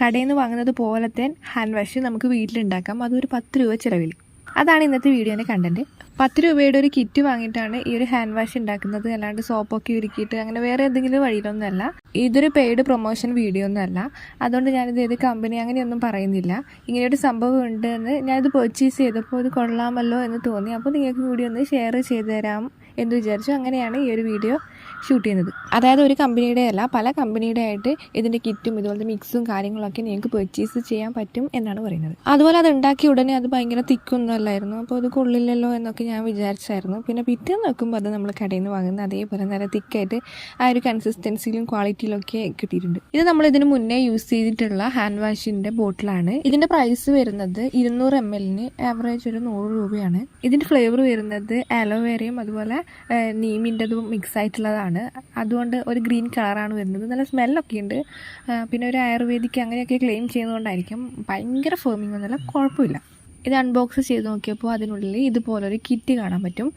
കടയിൽ നിന്ന് വാങ്ങുന്നത് പോലത്തെ ഹാൻഡ് വാഷ് നമുക്ക് വീട്ടിലുണ്ടാക്കാം. അതൊരു പത്ത് രൂപ ചിലവിൽ. അതാണ് ഇന്നത്തെ വീഡിയോന്റെ കണ്ടന്റ് പത്ത് രൂപയുടെ ഒരു കിറ്റ് വാങ്ങിയിട്ടാണ് ഈ ഒരു ഹാൻഡ് വാഷ് ഉണ്ടാക്കുന്നത്. അല്ലാണ്ട് സോപ്പൊക്കെ ഉരുക്കിയിട്ട് അങ്ങനെ വേറെ എന്തെങ്കിലും വഴിയിലൊന്നുമല്ല. ഇതൊരു പെയ്ഡ് പ്രൊമോഷൻ വീഡിയോ ഒന്നുമല്ല അതുകൊണ്ട് ഞാനിത് ഏത് കമ്പനി അങ്ങനെയൊന്നും പറയുന്നില്ല. ഇങ്ങനെയൊരു സംഭവം ഉണ്ട് എന്ന് ഞാനിത് പർച്ചേസ് ചെയ്തപ്പോൾ ഇത് കൊള്ളാമല്ലോ എന്ന് തോന്നി. അപ്പോൾ നിങ്ങൾക്ക് കൂടി ഒന്ന് ഷെയർ ചെയ്തു തരാം എന്ന് വിചാരിച്ചു. അങ്ങനെയാണ് ഈ ഒരു വീഡിയോ ഷൂട്ട് ചെയ്യുന്നത്. അതായത് ഒരു കമ്പനിയുടെ അല്ല പല കമ്പനിയുടെ ആയിട്ട് ഇതിന്റെ കിറ്റും ഇതുപോലത്തെ മിക്സും കാര്യങ്ങളൊക്കെ നിങ്ങൾക്ക് പെർച്ചേസ് ചെയ്യാൻ പറ്റും എന്നാണ് പറയുന്നത്. അതുപോലെ അത് ഉണ്ടാക്കിയ ഉടനെ അത് ഭയങ്കര തിക്കൊന്നും അല്ലായിരുന്നു അപ്പോൾ അത് കൊള്ളില്ലല്ലോ എന്നൊക്കെ ഞാൻ വിചാരിച്ചായിരുന്നു. പിന്നെ പിറ്റേന്ന് നോക്കുമ്പോൾ അത് നമ്മൾ കടയിൽ നിന്ന് വാങ്ങുന്ന അതേപോലെ നല്ല തിക്കായിട്ട് ആ ഒരു കൺസിസ്റ്റൻസിയിലും ക്വാളിറ്റിയിലും ഒക്കെ കിട്ടിയിട്ടുണ്ട്. ഇത് നമ്മൾ ഇതിന് മുന്നേ യൂസ് ചെയ്തിട്ടുള്ള ഹാൻഡ് വാഷിന്റെ ബോട്ടിലാണ് ഇതിന്റെ പ്രൈസ് വരുന്നത് ഇരുന്നൂറ് എം എല്ലിന് ആവറേജ് ഒരു നൂറ് രൂപയാണ്. ഇതിന്റെ ഫ്ലേവർ വരുന്നത് അലോവേറയും അതുപോലെ നീമിന്റെതും മിക്സ് ആയിട്ടുള്ളതാണ്. അതുകൊണ്ട് ഒരു ഗ്രീൻ കളറാണ് വരുന്നത്. നല്ല സ്മെല്ലൊക്കെ ഉണ്ട്. പിന്നെ ഒരു ആയുർവേദിക്ക് അങ്ങനെയൊക്കെ ക്ലെയിം ചെയ്യുന്നതുകൊണ്ടായിരിക്കും ഭയങ്കര ഫേമിംഗ് ഒന്നുമില്ല കുഴപ്പമില്ല. ഇത് അൺബോക്സ് ചെയ്ത് നോക്കിയപ്പോൾ അതിനുള്ളിൽ ഇതുപോലൊരു കിറ്റ് കാണാൻ പറ്റും.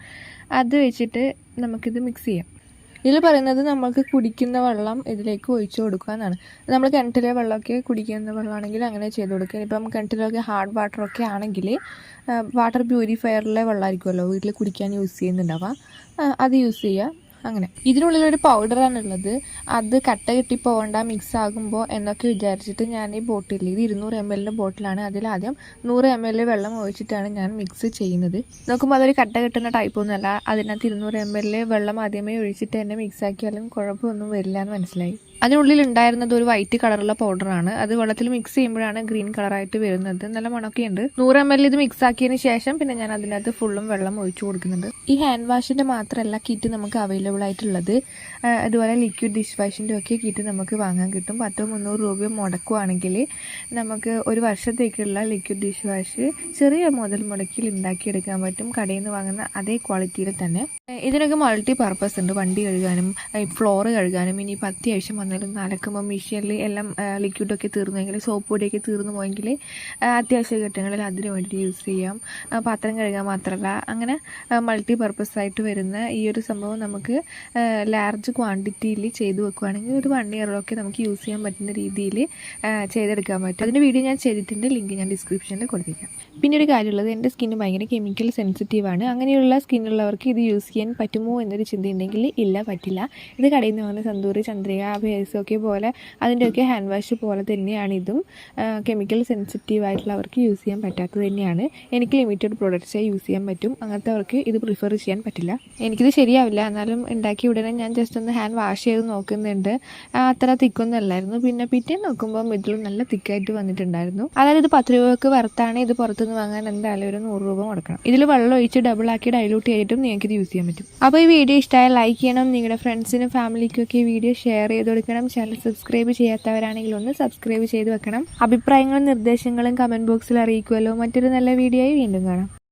അത് വെച്ചിട്ട് നമുക്കിത് മിക്സ് ചെയ്യാം. ഇതിൽ പറയുന്നത് നമുക്ക് കുടിക്കുന്ന വെള്ളം ഇതിലേക്ക് ഒഴിച്ചു കൊടുക്കുക എന്നാണ്. നമ്മൾ കിണറ്റിലെ വെള്ളമൊക്കെ കുടിക്കുന്ന വെള്ളമാണെങ്കിൽ അങ്ങനെ ചെയ്ത് കൊടുക്കുക. ഇപ്പം കിണറ്റിലൊക്കെ ഹാർഡ് വാട്ടറൊക്കെ ആണെങ്കിൽ വാട്ടർ പ്യൂരിഫയറിലെ വെള്ളമായിരിക്കുമല്ലോ. വീട്ടിൽ കുടിക്കാൻ യൂസ് ചെയ്യുന്നുണ്ടാവുക. അത് യൂസ് ചെയ്യുക. അങ്ങനെ. ഇതിനുള്ളിലൊരു പൗഡറാണ് ഉള്ളത്. അത് കട്ട കിട്ടി പോകണ്ട മിക്സ് ആകുമ്പോൾ എന്നൊക്കെ വിചാരിച്ചിട്ട് ഞാൻ ഈ ബോട്ടിൽ ഇത് ഇരുന്നൂറ് എം എല്ലിന്റെ ബോട്ടിലാണ് അതിലാദ്യം നൂറ് എം എൽ വെള്ളം ഒഴിച്ചിട്ടാണ് ഞാൻ മിക്സ് ചെയ്യുന്നത്. നോക്കുമ്പോൾ അതൊരു കട്ട കിട്ടുന്ന ടൈപ്പ് ഒന്നുമല്ല അതിനകത്ത് ഇരുന്നൂറ് എം എൽ വെള്ളം ആദ്യമേ ഒഴിച്ചിട്ട് തന്നെ മിക്സ് ആക്കിയാലും കുഴപ്പമൊന്നും വരില്ല എന്ന് മനസ്സിലായി. അതിനുള്ളിൽ ഉണ്ടായിരുന്നത് ഒരു വൈറ്റ് കളറുള്ള പൗഡറാണ് അത് വെള്ളത്തിൽ മിക്സ് ചെയ്യുമ്പോഴാണ് ഗ്രീൻ കളറായിട്ട് വരുന്നത്. നല്ല മണമൊക്കെ ഉണ്ട് നൂറ് എം എൽ ഇത് മിക്സ് ആക്കിയതിന് ശേഷം പിന്നെ ഞാൻ അതിനകത്ത് ഫുള്ളും വെള്ളം ഒഴിച്ചു കൊടുക്കുന്നുണ്ട്. ഈ ഹാൻഡ് വാഷിന്റെ മാത്രമല്ല കിറ്റ് നമുക്ക് അവൈലബിൾ ആയിട്ടുള്ളത്. അതുപോലെ ലിക്വിഡ് ഡിഷ് വാഷിന്റെ ഒക്കെ കിറ്റ് നമുക്ക് വാങ്ങാൻ കിട്ടും. പത്തോ മുന്നൂറ് രൂപ മുടക്കുവാണെങ്കിൽ നമുക്ക് ഒരു വർഷത്തേക്കുള്ള ലിക്വിഡ് ഡിഷ് വാഷ് ചെറിയ മുതൽ മുടക്കിൽ ഉണ്ടാക്കിയെടുക്കാൻ പറ്റും. കടയിൽ നിന്ന് വാങ്ങുന്ന അതേ ക്വാളിറ്റിയിൽ തന്നെ. ഇതിനൊക്കെ മൾട്ടി പർപ്പസ് ഉണ്ട്. വണ്ടി കഴുകാനും ഫ്ലോർ കഴുകാനും ഇനി ഇപ്പം അത്യാവശ്യം വന്നാലും നനക്കുമ്പോൾ മെഷീനിൽ എല്ലാം ലിക്വിഡൊക്കെ തീർന്നെങ്കിൽ സോപ്പ് പൊടിയൊക്കെ തീർന്നു പോയെങ്കിൽ അത്യാവശ്യ ഘട്ടങ്ങളിൽ അതിന് വേണ്ടി യൂസ് ചെയ്യാം. പാത്രം കഴുകാൻ മാത്രമല്ല അങ്ങനെ മൾട്ടി പർപ്പസ് ആയിട്ട് വരുന്ന ഈ ഒരു സംഭവം നമുക്ക് ലാർജ് ക്വാണ്ടിറ്റിയിൽ ചെയ്ത് വെക്കുകയാണെങ്കിൽ ഒരു വൺ ഇയറിലൊക്കെ നമുക്ക് യൂസ് ചെയ്യാൻ പറ്റുന്ന രീതിയിൽ ചെയ്തെടുക്കാൻ പറ്റും. അതിന്റെ വീഡിയോ ഞാൻ ചെയ്തിട്ടുണ്ട് ലിങ്ക് ഞാൻ ഡിസ്ക്രിപ്ഷനിൽ കൊടുത്തേക്കാം. പിന്നെ ഒരു കാര്യമുള്ളത് എന്റെ സ്കിന്ന് ഭയങ്കര കെമിക്കൽ സെൻസിറ്റീവാണ് അങ്ങനെയുള്ള സ്കിന്നുള്ളവർക്ക് ഇത് യൂസ് ചെയ്യാൻ പറ്റുമോ എന്നൊരു ചിന്തയുണ്ടെങ്കിൽ ഇല്ല പറ്റില്ല. ഇത് കടയിൽ നിന്ന് വന്ന സന്തൂറി ചന്ദ്രിക ഒക്കെ പോലെ അതിന്റെയൊക്കെ ഹാൻഡ് വാഷ് പോലെ തന്നെയാണ് ഇതും. കെമിക്കൽ സെൻസിറ്റീവ് ആയിട്ടുള്ളവർക്ക് യൂസ് ചെയ്യാൻ പറ്റാത്തത് തന്നെയാണ്. എനിക്ക് ലിമിറ്റഡ് പ്രോഡക്റ്റ്സേ യൂസ് ചെയ്യാൻ പറ്റും. അങ്ങനത്തെ അവർക്ക് ഇത് പ്രിഫർ ചെയ്യാൻ പറ്റില്ല. എനിക്കിത് ശരിയാവില്ല. എന്നാലും ഉണ്ടാക്കി ഉടനെ ഞാൻ ജസ്റ്റ് ഒന്ന് ഹാൻഡ് വാഷ് ചെയ്ത് നോക്കുന്നുണ്ട്. അത്ര തിക്കൊന്നും അല്ലായിരുന്നു പിന്നെ പിറ്റേ നോക്കുമ്പോൾ ഇതിലും നല്ല തിക്കായിട്ട് വന്നിട്ടുണ്ടായിരുന്നു. അതായത് ഇത് പത്ത് രൂപക്ക് വറുത്താണ്. ഇത് പുറത്തുനിന്ന് വാങ്ങാൻ എന്തായാലും ഒരു നൂറ് രൂപ കൊടുക്കണം ഇതിൽ വെള്ളം ഒഴിച്ച് ഡബിൾ ആക്കി ഡൈലൂട്ട് ചെയ്തിട്ടും നിങ്ങൾക്ക് ഇത് യൂസ് ചെയ്യാൻ പറ്റും. അപ്പോൾ ഈ വീഡിയോ ഇഷ്ടമായാൽ ലൈക്ക് ചെയ്യണം. നിങ്ങളുടെ ഫ്രണ്ട്സിനും ഫാമിലിക്കും ഒക്കെ ഈ വീഡിയോ ഷെയർ ചെയ്ത് കൊടുക്കണം. ചാനൽ സബ്സ്ക്രൈബ് ചെയ്യാത്തവരാണെങ്കിൽ ഒന്ന് സബ്സ്ക്രൈബ് ചെയ്ത് വെക്കണം. അഭിപ്രായങ്ങളും നിർദ്ദേശങ്ങളും കമന്റ് ബോക്സിൽ അറിയിക്കുമല്ലോ മറ്റൊരു നല്ല വീഡിയോയായി വീണ്ടും കാണാം.